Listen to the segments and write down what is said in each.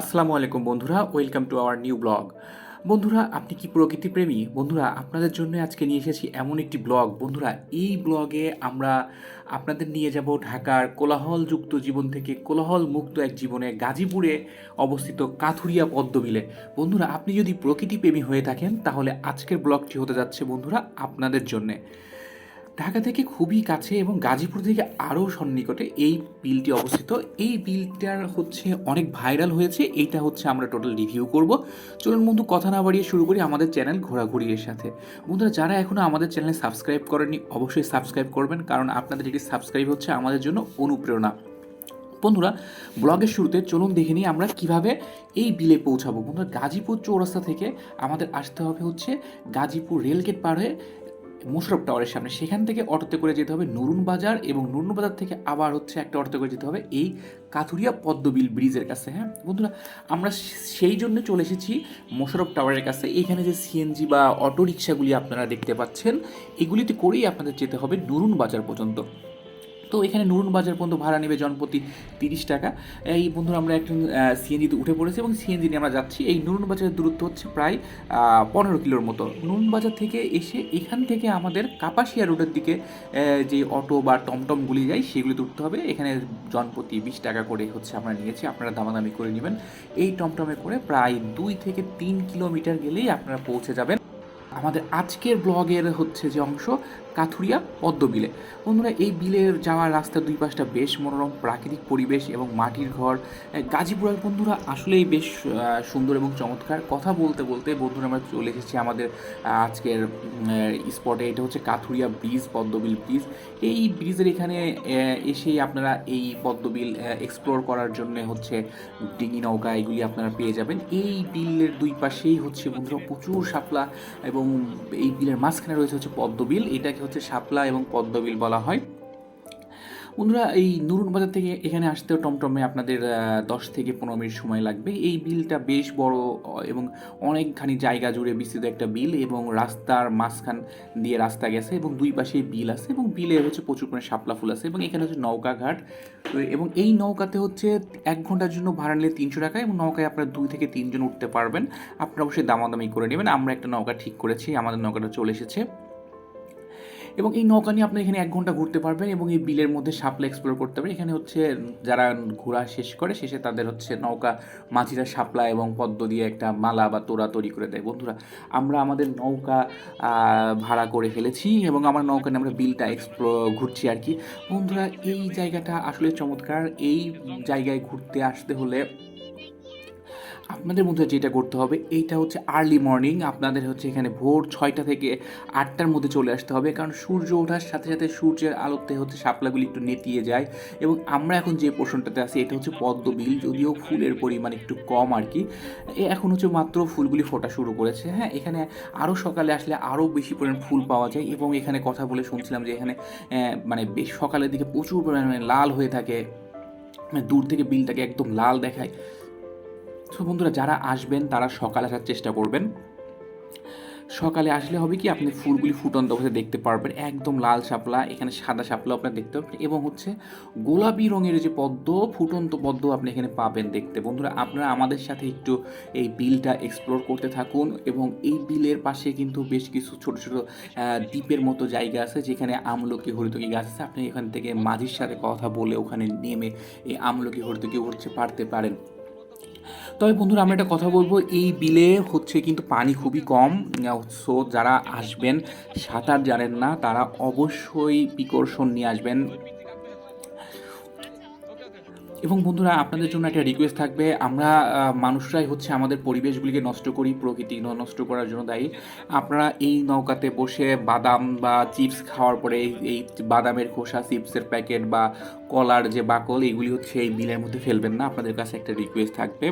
আসসালামু আলাইকুম বন্ধুরা, welcome to our new blog. বন্ধুরা, আপনি কি প্রকৃতি প্রেমী? বন্ধুরা, আপনাদের জন্য আজকে নিয়ে এসেছি এমন একটি ব্লগ। বন্ধুরা, এই ব্লগে আমরা আপনাদের নিয়ে যাব ঢাকার কোলাহলযুক্ত জীবন থেকে কোলাহল মুক্ত এক জীবনে গাজীপুরে অবস্থিত কাথুরিয়া পদ্মবিলে। বন্ধুরা, আপনি যদি প্রকৃতি প্রেমী হয়ে থাকেন, তাহলে আজকের ব্লগটি হতে যাচ্ছে বন্ধুরা আপনাদের জন্যে। ঢাকা থেকে খুবই কাছে এবং গাজীপুর থেকে আরও সন্নিকটে এই বিলটি অবস্থিত। এই বিলটার হচ্ছে অনেক ভাইরাল হয়েছে। এইটা হচ্ছে আমরা টোটাল রিভিউ করব। চলুন বন্ধু, কথা না বাড়িয়ে শুরু করি আমাদের চ্যানেল ঘোরাঘুরির সাথে। বন্ধুরা, যারা এখনও আমাদের চ্যানেলে সাবস্ক্রাইব করেননি, অবশ্যই সাবস্ক্রাইব করবেন, কারণ আপনাদের এটি সাবস্ক্রাইব হচ্ছে আমাদের জন্য অনুপ্রেরণা। বন্ধুরা, ব্লগের শুরুতে চলুন দেখে নিই আমরা কীভাবে এই বিলে পৌঁছাবো। বন্ধুরা, গাজীপুর চৌরাস্তা থেকে আমাদের আসতে হবে হচ্ছে গাজীপুর রেলগেট পার হয়ে মোশরফ টাওয়ারের সামনে। সেখান থেকে অটোতে করে যেতে হবে নুরুন বাজার এবং নুরুন বাজার থেকে আবার হচ্ছে একটা অটোতে করে যেতে হবে এই কাথুরিয়া পদ্মবিল ব্রিজের কাছে হ্যাঁ? বন্ধুরা, আমরা সেই জন্য চলে এসেছি মোশরফ টাওয়ারের কাছে। এখানে যে সিএনজি বা অটো রিক্সাগুলি আপনারা দেখতে পাচ্ছেন, এগুলিতে করেই আপনাদের যেতে হবে নুরুন বাজার পর্যন্ত। তো এখানে নুরুন বাজার পর্যন্ত ভাড়া নেবে জনপ্রতি তিরিশ টাকা। এই বন্ধুরা, আমরা একজন সিএনজিতে উঠে পড়েছি এবং সিএনজি নিয়ে আমরা যাচ্ছি। এই নুরুন বাজারের দূরত্ব হচ্ছে প্রায় পনেরো কিলোর মতো। নুরুন বাজার থেকে এসে এখান থেকে আমাদের কাপাসিয়া রোডের দিকে যে অটো বা টমটমগুলি যায় সেগুলিতে উঠতে হবে। এখানে জনপ্রতি বিশ টাকা করে হচ্ছে আমরা নিয়েছি। আপনারা দামাদামি করে নেবেন। এই টমটমে করে প্রায় দুই থেকে তিন কিলোমিটার গেলেই আপনারা পৌঁছে যাবেন। আমাদের আজকের ব্লগের হচ্ছে যে অংশ কাথুরিয়া পদ্মবিলে। বন্ধুরা, এই বিলের যাওয়ার রাস্তার দুই পাশটা বেশ মনোরম প্রাকৃতিক পরিবেশ এবং মাটির ঘর। গাজীপুরের বন্ধুরা, আসলেই বেশ সুন্দর এবং চমৎকার। কথা বলতে বলতে বন্ধুরা, আমরা চলে এসেছি আমাদের আজকের স্পটে এটা হচ্ছে কাথুরিয়া ব্রিজ, পদ্মবিল ব্রিজ। এই ব্রিজের এখানে এসেই আপনারা এই পদ্মবিল এক্সপ্লোর করার জন্য হচ্ছে ডিঙি নৌকা এগুলি আপনারা পেয়ে যাবেন। এই বিলের দুই পাশেই হচ্ছে বন্ধুরা প্রচুর শাপলা এবং এই বিলের মাঝখানে রয়েছে হচ্ছে পদ্মবিল। এটাকে হচ্ছে শাপলা এবং পদ্মবিল বলা হয়। বন্ধুরা, এই নুরুন বাজার থেকে এখানে আসতেও টমটমে আপনাদের দশ থেকে পনেরো মিনিট সময় লাগবে। এই বিলটা বেশ বড় এবং অনেকখানি জায়গা জুড়ে বিস্তৃত একটা বিল এবং রাস্তার মাঝখান দিয়ে রাস্তা গেছে এবং দুই পাশে বিল আছে এবং বিলে হচ্ছে প্রচুর পরিমাণে শাপলা ফুল আছে এবং এখানে হচ্ছে নৌকা ঘাট। এবং এই নৌকাতে হচ্ছে এক ঘণ্টার জন্য ভাড়া নিলে তিনশো টাকা এবং নৌকায় আপনারা দুই থেকে তিনজন উঠতে পারবেন। আপনারা অবশ্যই দামাদামি করে নেবেন। আমরা একটা নৌকা ঠিক করেছি, আমাদের নৌকাটা চলে এসেছে। এবং এই নৌকা নিয়ে আপনি এখানে এক ঘণ্টা ঘুরতে পারবেন এবং এই বিলের মধ্যে শাপলা এক্সপ্লোর করতে পারবেন। এখানে হচ্ছে যারা ঘোরা শেষ করে, শেষে তাদের হচ্ছে নৌকা মাঝিরা শাপলা এবং পদ্ম দিয়ে একটা মালা বা তোড়া তৈরি করে দেয়। বন্ধুরা, আমরা আমাদের নৌকা ভাড়া করে ফেলেছি এবং আমার নৌকা নিয়ে আমরা বিলটা এক্সপ্লো ঘুরছি আর কি। বন্ধুরা, এই জায়গাটা আসলে চমৎকার। এই জায়গায় ঘুরতে আসতে হলে আপনাদের মধ্যে যেটা করতে হবে, এইটা হচ্ছে আর্লি মর্নিং আপনাদের হচ্ছে এখানে ভোর ছয়টা থেকে আটটার মধ্যে চলে আসতে হবে। কারণ সূর্য ওঠার সাথে সাথে সূর্যের আলোতে হচ্ছে শাপলাগুলি একটু নেতিয়ে যায় এবং আমরা এখন যে পোর্শনটাতে আছি, এটা হচ্ছে পদ্মবিল যদিও ফুলের পরিমাণ একটু কম আর কি এখন হচ্ছে মাত্র ফুলগুলি ফোটা শুরু করেছে। হ্যাঁ এখানে আরও সকালে আসলে আরও বেশি পরিমাণ ফুল পাওয়া যায় এবং এখানে কথা বলে শুনছিলাম যে এখানে মানে বেশ সকালের দিকে প্রচুর পরিমাণে লাল হয়ে থাকে। দূর থেকে বিলটাকে একদম লাল দেখায়। তো বন্ধুরা, যারা আসবেন, তারা সকালে আসার চেষ্টা করবেন। সকালে আসলে হবে কি, আপনি ফুলগুলি ফুটন্ত অবস্থায় দেখতে পারবেন, একদম লাল শাপলা, এখানে সাদা শাপলা আপনার দেখতে পাবেন। এবং হচ্ছে গোলাপি রঙের যে পদ্ম, ফুটন্ত পদ্ম আপনি এখানে পাবেন দেখতে। বন্ধুরা, আপনারা আমাদের সাথে একটু এই বিলটা এক্সপ্লোর করতে থাকুন এবং এই বিলের পাশে কিন্তু বেশ কিছু ছোট ছোট দ্বীপের মতো জায়গা আছে, যেখানে আমলকি, হরিতকি গাছ আছে। আপনি এখান থেকে মাঝির সাথে কথা বলে ওখানে নেমে এই আমলকি, হরিতকি হচ্ছে পারতে পারেন। তবে বন্ধুরা, আমরা একটা কথা বলব। এই বিলে হচ্ছে কিন্তু পানি খুবই কম। সো যারা আসবেন, সাঁতার জানেন না, তারা অবশ্যই প্রিকর্শন নিয়ে আসবেন। এবং বন্ধুরা, আপনাদের জন্য একটা রিকোয়েস্ট থাকবে। আমরা মানুষরাই হচ্ছে আমাদের পরিবেশগুলিকে নষ্ট করি, প্রকৃতি নষ্ট করার জন্য দায়ী। আপনারা এই নৌকাতে বসে বাদাম বা চিপস খাওয়ার পরে, এই বাদামের খোসা, চিপসের প্যাকেট বা কলার যে বাকল, এগুলি হচ্ছে এই বিলের মধ্যে ফেলবেন না। আপনাদের কাছে একটা রিকোয়েস্ট থাকবে।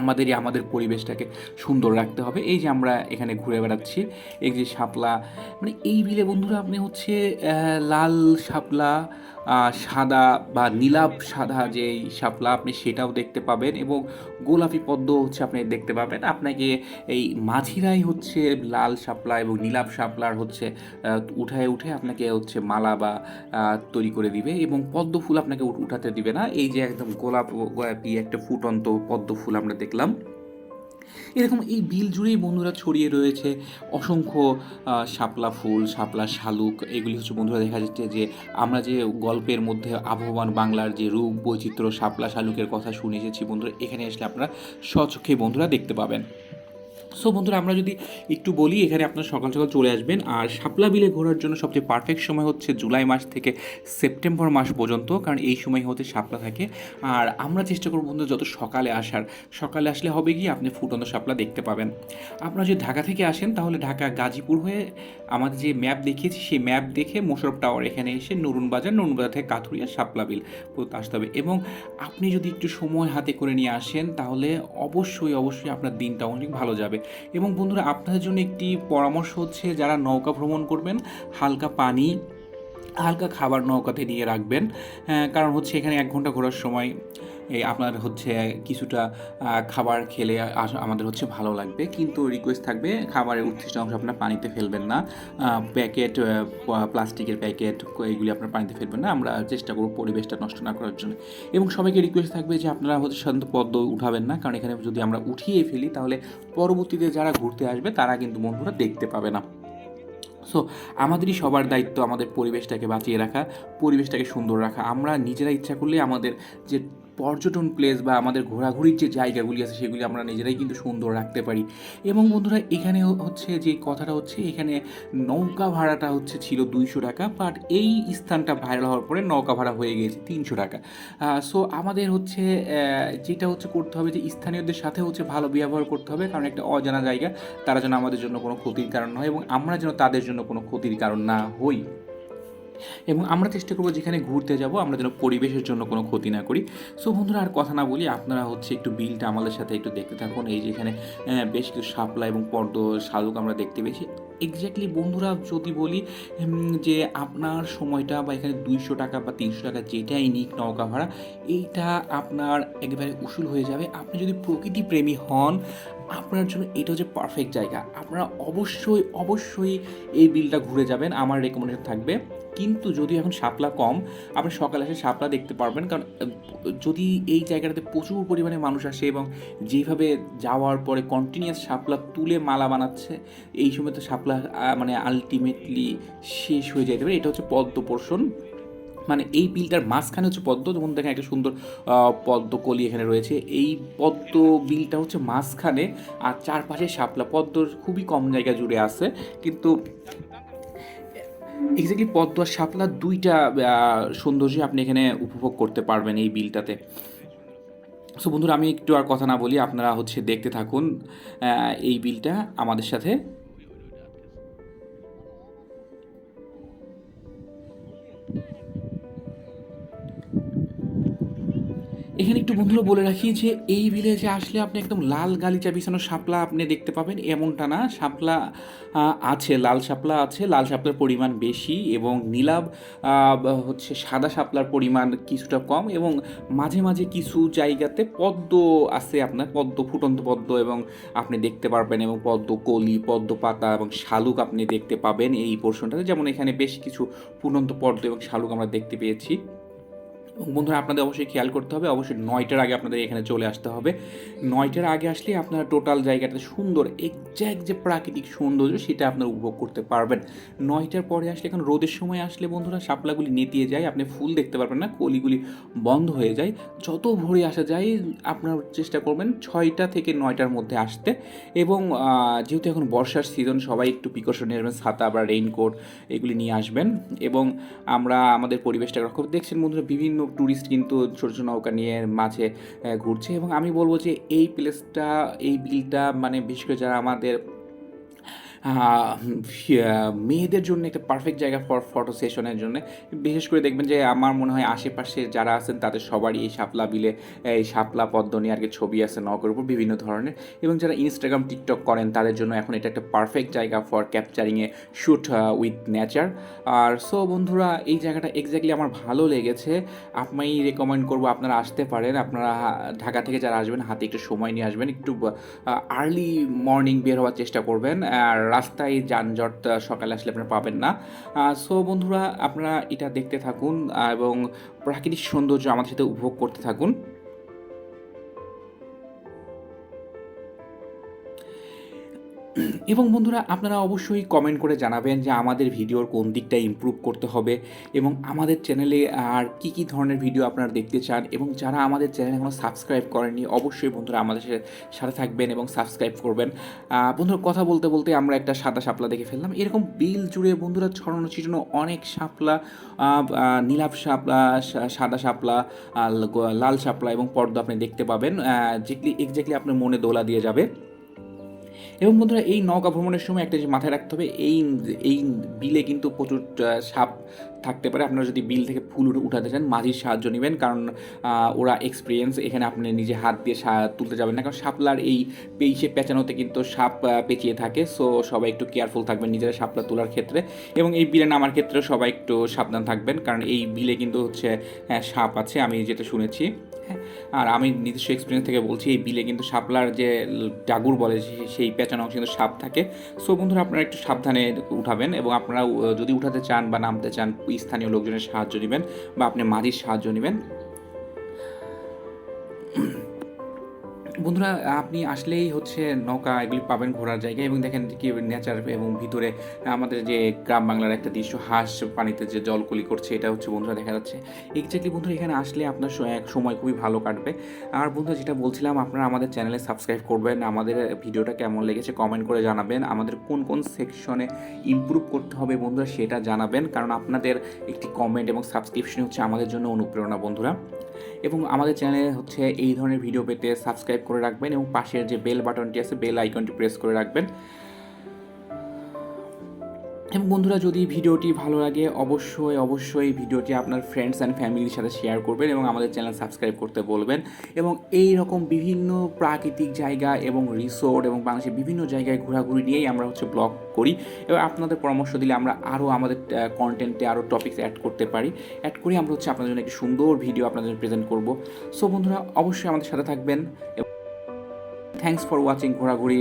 আমাদেরই, আমাদের পরিবেশটাকে সুন্দর রাখতে হবে। এই যে আমরা এখানে ঘুরে বেড়াচ্ছি, এই যে শাপলা মানে এই বিলে বন্ধুরা, আপনি হচ্ছে লাল শাপলা সাদা বা নীলাভ সাদা যে শাপলা আপনি সেটাও দেখতে পাবেন এবং গোলাপি পদ্ম হচ্ছে আপনি দেখতে পাবেন। আপনাকে এই মাঝিরাই হচ্ছে লাল শাপলা এবং নীলাভ শাপলার হচ্ছে উঠায় উঠে আপনাকে হচ্ছে মালা বা তৈরি করে দিবে এবং পদ্ম ফুল আপনাকে উঠাতে দিবে না। এই যে একদম গোলাপ গোলাপি একটা ফুটন্ত পদ্ম ফুল আমরা দেখলাম। এরকম এই বিল জুড়েই বন্ধুরা ছড়িয়ে রয়েছে অসংখ্য শাপলা ফুল, শাপলা শালুক, এগুলি হচ্ছে বন্ধুরা দেখা যাচ্ছে যে আমরা যে গল্পের মধ্যে আবহমান বাংলার যে রূপ, বৈচিত্র্য, শাপলা শালুকের কথা শুনে এসেছি বন্ধুরা, এখানে আসলে আপনারা স্বচক্ষে বন্ধুরা দেখতে পাবেন। সো বন্ধুরা, আমরা যদি একটু বলি, এখানে আপনারা সকাল সকাল চলে আসবেন। আর শাপলা বিলে ঘোরার জন্য সবচেয়ে পারফেক্ট সময় হচ্ছে জুলাই মাস থেকে সেপ্টেম্বর মাস পর্যন্ত, কারণ এই সময় হতে শাপলা থাকে। আর আমরা চেষ্টা করব বন্ধু যত সকালে আসার, সকালে আসলে হবে কি, আপনি ফুটন্ত শাপলা দেখতে পাবেন। আপনারা যদি ঢাকা থেকে আসেন, তাহলে ঢাকা গাজীপুর হয়ে আমাদের যে ম্যাপ দেখিয়েছি, সেই ম্যাপ দেখে মোশরফ টাওয়ার এখানে এসে নরুন বাজার নরুন বাজার থেকে কাথুরিয়া শাপলা বিল আসতে হবে। এবং আপনি যদি একটু সময় হাতে করে নিয়ে আসেন, তাহলে অবশ্যই অবশ্যই আপনার দিনটা অনেক ভালো যাবে। এবং বন্ধুরা আপনাদের জন্য একটি পরামর্শ হচ্ছে যারা নৌকা ভ্রমণ করবেন হালকা পানি হালকা খাবার নৌকাতে নিয়ে রাখবেন। হ্যাঁ, কারণ হচ্ছে এখানে এক ঘণ্টা ঘোরার সময় এই আপনার হচ্ছে কিছুটা খাবার খেলে আমাদের হচ্ছে ভালো লাগবে। কিন্তু রিকোয়েস্ট থাকবে, খাবারের উৎকৃষ্ট অংশ আপনার পানিতে ফেলবেন না। প্যাকেট প্লাস্টিকের প্যাকেট এইগুলি আপনার পানিতে ফেলবেন না। আমরা চেষ্টা করব পরিবেশটা নষ্ট না করার জন্য। এবং সবাইকে রিকোয়েস্ট থাকবে যে আপনারা হচ্ছে সাধারণত পদ্ম উঠাবেন না। কারণ এখানে যদি আমরা উঠিয়ে ফেলি, তাহলে পরবর্তীতে যারা ঘুরতে আসবে, তারা কিন্তু বন্ধুরা দেখতে পাবে না। সো আমাদেরই সবার দায়িত্ব আমাদের পরিবেশটাকে বাঁচিয়ে রাখা, পরিবেশটাকে সুন্দর রাখা। আমরা নিজেরা ইচ্ছা করলে আমাদের যে পর্যটন প্লেস বা আমাদের ঘোরাঘুরির যে জায়গাগুলি আছে সেগুলি আমরা নিজেরাই কিন্তু সুন্দর রাখতে পারি। এবং বন্ধুরা, এখানে হচ্ছে যে কথাটা হচ্ছে, এখানে নৌকা ভাড়াটা হচ্ছে ছিল দুইশো টাকা বাট এই স্থানটা ভাইরাল হওয়ার পরে নৌকা ভাড়া হয়ে গিয়েছে তিনশো টাকা। সো আমাদের হচ্ছে যেটা হচ্ছে করতে হবে যে স্থানীয়দের সাথে হচ্ছে ভালো ব্যবহার করতে হবে, কারণ একটা অজানা জায়গা, তারা যেন আমাদের জন্য কোনো ক্ষতির কারণ না হয় এবং আমরা যেন তাদের জন্য কোনো ক্ষতির কারণ না হই। এবং আমরা চেষ্টা করব যেখানে ঘুরতে যাব, আমরা যেন পরিবেশের জন্য কোনো ক্ষতি না করি। সো বন্ধুরা, আর কথা না বলি, আপনারা হচ্ছে একটু বিলটা আমাদের সাথে একটু দেখতে থাকুন। এই যেখানে বেশ কিছু শাপলা এবং পর্দ শালুক আমরা দেখতে পেয়েছি। এক্স্যাক্টলি বন্ধুরা, যদি বলি যে আপনার সময়টা বা এখানে দুইশো টাকা বা তিনশো টাকা যেটাই নিক নৌকা ভাড়া, এইটা আপনার একেবারে উসুল হয়ে যাবে। আপনি যদি প্রকৃতি প্রেমী হন আপনার জন্য এটা হচ্ছে পারফেক্ট জায়গা। আপনারা অবশ্যই অবশ্যই এই বিলটা ঘুরে যাবেন, আমার রেকমেন্ডেশন থাকবে। কিন্তু যদি এখন শাপলা কম, আপনি সকালে এসে শাপলা দেখতে পারবেন, কারণ যদি এই জায়গাটাতে প্রচুর পরিমাণে মানুষ আসে এবং যেভাবে যাওয়ার পরে কন্টিনিউয়াস শাপলা তুলে মালা বানাচ্ছে, এই সময় তো শাপলা মানে আলটিমেটলি শেষ হয়ে যেতে পারে। এটা হচ্ছে পদ্ম পোর্শন মানে এই বিলটার মাঝখানে হচ্ছে পদ্ম যেমন দেখেন একটা সুন্দর পদ্ম কলি এখানে রয়েছে। এই পদ্ম বিলটা হচ্ছে মাঝখানে আর চারপাশে শাপলা। পদ্মর খুবই কম জায়গা জুড়ে আছে কিন্তু এক্স্যাক্টলি পদ্ম আর শাপলা দুইটা আহ, সৌন্দর্য আপনি এখানে উপভোগ করতে পারবেন এই বিলটাতে। সো বন্ধুরা আমি একটু আর কথা না বলি আপনারা হচ্ছে দেখতে থাকুন এই বিলটা আমাদের সাথে। এখানে একটু বন্ধুরা বলে রাখি যে এই ভিলেজে আসলে আপনি একদম লাল গালিচা বিছানো শাপলা আপনি দেখতে পাবেন। এমনটা না, শাপলা আছে, লাল শাপলা আছে। লাল শাপলার পরিমাণ বেশি এবং নীলাভ হচ্ছে সাদা শাপলার পরিমাণ কিছুটা কম এবং মাঝে মাঝে কিছু জায়গাতে পদ্ম আছে আপনার, পদ্ম, ফুটন্ত পদ্ম এবং আপনি দেখতে পারবেন এবং পদ্ম কলি, পদ্ম পাতা এবং শালুক আপনি দেখতে পাবেন এই পোর্শনটাতে যেমন এখানে বেশ কিছু ফুটন্ত পদ্ম এবং শালুক আমরা দেখতে পেয়েছি। এবং বন্ধুরা, আপনাদের অবশ্যই খেয়াল করতে হবে, অবশ্যই নয়টার আগে আপনাদের এখানে চলে আসতে হবে। নয়টার আগে আসলে আপনারা টোটাল জায়গাটা সুন্দর এক্স্যাক্ট যে প্রাকৃতিক সৌন্দর্য, সেটা আপনারা উপভোগ করতে পারবেন। নয়টার পরে আসলে এখন রোদের সময় আসলে বন্ধুরা, শাপলাগুলি নেতিয়ে যায়, আপনি ফুল দেখতে পারবেন না, কলিগুলি বন্ধ হয়ে যায়। যত ভোরে আসা যায় আপনার চেষ্টা করবেন ছয়টা থেকে নয়টার মধ্যে আসতে। এবং যেহেতু এখন বর্ষার সিজন সবাই একটু প্রিকশন নেবেন, ছাতা বা রেইনকোট এগুলি নিয়ে আসবেন। এবং আমরা, আমাদের পরিবেশটা করতে দেখছেন বন্ধুরা, বিভিন্ন ট্যুরিস্ট কিন্তু ছোটো ছোটো নৌকা নিয়ে মাঝে ঘুরছে এবং আমি বলব যে এই প্লেসটা এই বিলটা মানে বিশেষ করে যারা আমাদের মেয়েদের জন্য একটা পারফেক্ট জায়গা ফর ফটো সেশনের জন্য। বিশেষ করে দেখবেন যে আমার মনে হয় আশেপাশে যারা আছেন তাদের সবারই এই শাপলা বিলে, এই শাপলা পদ্ম নিয়ে আর কি ছবি আছে নগর উপর বিভিন্ন ধরনের। এবং যারা ইনস্টাগ্রাম টিকটক করেন তাদের জন্য এখন এটা একটা পারফেক্ট জায়গা ফর ক্যাপচারিংয়ে শ্যুট উইথ নেচার আর সো বন্ধুরা, এই জায়গাটা এক্স্যাক্টলি আমার ভালো লেগেছে। আমি রেকমেন্ড করব, আপনারা আসতে পারেন। আপনারা ঢাকা থেকে যারা আসবেন, হাতে একটু সময় নিয়ে আসবেন, একটু আর্লি মর্নিং বের হওয়ার চেষ্টা করবেন। আর রাস্তায় যানজট সকালে আসলে আপনারা পাবেন না। সো বন্ধুরা, আপনারা এটা দেখতে থাকুন এবং প্রাকৃতিক সৌন্দর্য আমাদের সাথে উপভোগ করতে থাকুন। এবং বন্ধুরা আপনারা অবশ্যই কমেন্ট করে জানাবেন যে আমাদের ভিডিওর কোন দিকটা ইমপ্রুভ করতে হবে এবং আমাদের চ্যানেলে আর কি কি ধরনের ভিডিও আপনারা দেখতে চান এবং যারা আমাদের চ্যানেল এখনও সাবস্ক্রাইব করেননি অবশ্যই বন্ধুরা আমাদের সাথে- থাকবেন এবং সাবস্ক্রাইব করবেন। বন্ধুরা কথা বলতে বলতে আমরা একটা সাদা শাপলা দেখে ফেললাম। এরকম বিল জুড়ে বন্ধুরা ছড়ানো ছিটানো অনেক আহ, নীলাভ শাপলা সাদা শাপলা আহ, ল- লাল শাপলা এবং পর্দা আপনি দেখতে পাবেন। যেগুলি এক্স্যাক্টলি আপনার মনে দোলা দিয়ে যাবে। এবং বন্ধুরা এই নৌকা ভ্রমণের সময় একটা যে মাথায় রাখতে হবে এই এই বিলে কিন্তু প্রচুর সাপ থাকতে পারে। আপনারা যদি বিল থেকে ফুল উঠে- উঠাতে চান মাঝির সাহায্য নেবেন। কারণ ওরা এক্সপিরিয়েন্স এখানে আপনি নিজে হাত দিয়ে তুলতে যাবেন না। কারণ সাপলার এই পেইসে পেঁচানোতে কিন্তু সাপ পেঁচিয়ে থাকে। সো সবাই একটু কেয়ারফুল থাকবেন নিজেরা সাপলা তোলার ক্ষেত্রে। এবং এই বিলে নামার ক্ষেত্রেও সবাই একটু সাবধান থাকবেন। কারণ এই বিলে কিন্তু হচ্ছে হ্যাঁ, সাপ আছে আমি যেটা শুনেছি। হ্যাঁ আর আমি নিজস্ব এক্সপিরিয়েন্স থেকে বলছি, এই বিলে কিন্তু সাপলার যে ডাগুর বলে সেই পেঁচানো অংশ কিন্তু সাপ থাকে। সো বন্ধুরা, আপনারা একটু সাবধানে উঠাবেন এবং আপনারা যদি উঠাতে চান বা নামতে চান, স্থানীয় লোকজনের সাহায্য নেবেন বা আপনি মাঝির সাহায্য নেবেন। বন্ধুরা, আপনি আসলেই হচ্ছে নৌকা এগুলি পাবেন ঘোরার জায়গা এবং দেখেন কি নেচার এবং ভিতরে আমাদের যে গ্রাম বাংলার একটা দৃশ্য, হাঁস পানিতে যে জলকলি করছে, এটা হচ্ছে বন্ধুরা দেখা যাচ্ছে। এক্স্যাক্টলি বন্ধুরা, এখানে আসলে আপনার এক সময় খুবই ভালো কাটবে। আর বন্ধুরা যেটা বলছিলাম, আপনারা আমাদের চ্যানেলে সাবস্ক্রাইব করবেন, আমাদের ভিডিওটা কেমন লেগেছে কমেন্ট করে জানাবেন। আমাদের কোন কোন সেকশনে ইমপ্রুভ করতে হবে বন্ধুরা সেটা জানাবেন, কারণ আপনাদের একটি কমেন্ট এবং সাবস্ক্রিপশন হচ্ছে আমাদের জন্য অনুপ্রেরণা বন্ধুরা। এবং আমাদের চ্যানেলে হচ্ছে এই ধরনের ভিডিও পেতে সাবস্ক্রাইব করে রাখবেন এবং পাশের যে বেল বাটনটি আছে বেল আইকনটি প্রেস করে রাখবেন। এবং বন্ধুরা, যদি ভিডিওটি ভালো লাগে, অবশ্যই অবশ্যই ভিডিওটি আপনার ফ্রেন্ডস অ্যান্ড ফ্যামিলির সাথে শেয়ার করবেন এবং আমাদের চ্যানেল সাবস্ক্রাইব করতে বলবেন। এবং এই রকম বিভিন্ন প্রাকৃতিক জায়গা এবং রিসোর্ট এবং বাংলাদেশের বিভিন্ন জায়গায় ঘোরাঘুরি নিয়েই আমরা হচ্ছে ব্লগ করি। এবং আপনাদের পরামর্শ দিলে আমরা আরও আমাদের কন্টেন্টে আরও টপিকস অ্যাড করতে পারি। অ্যাড করে আমরা হচ্ছে আপনাদের জন্য একটি সুন্দর ভিডিও আপনাদের প্রেজেন্ট করব। সো বন্ধুরা, অবশ্যই আমাদের সাথে থাকবেন। থ্যাংকস ফর ওয়াচিং ঘোরাঘুরি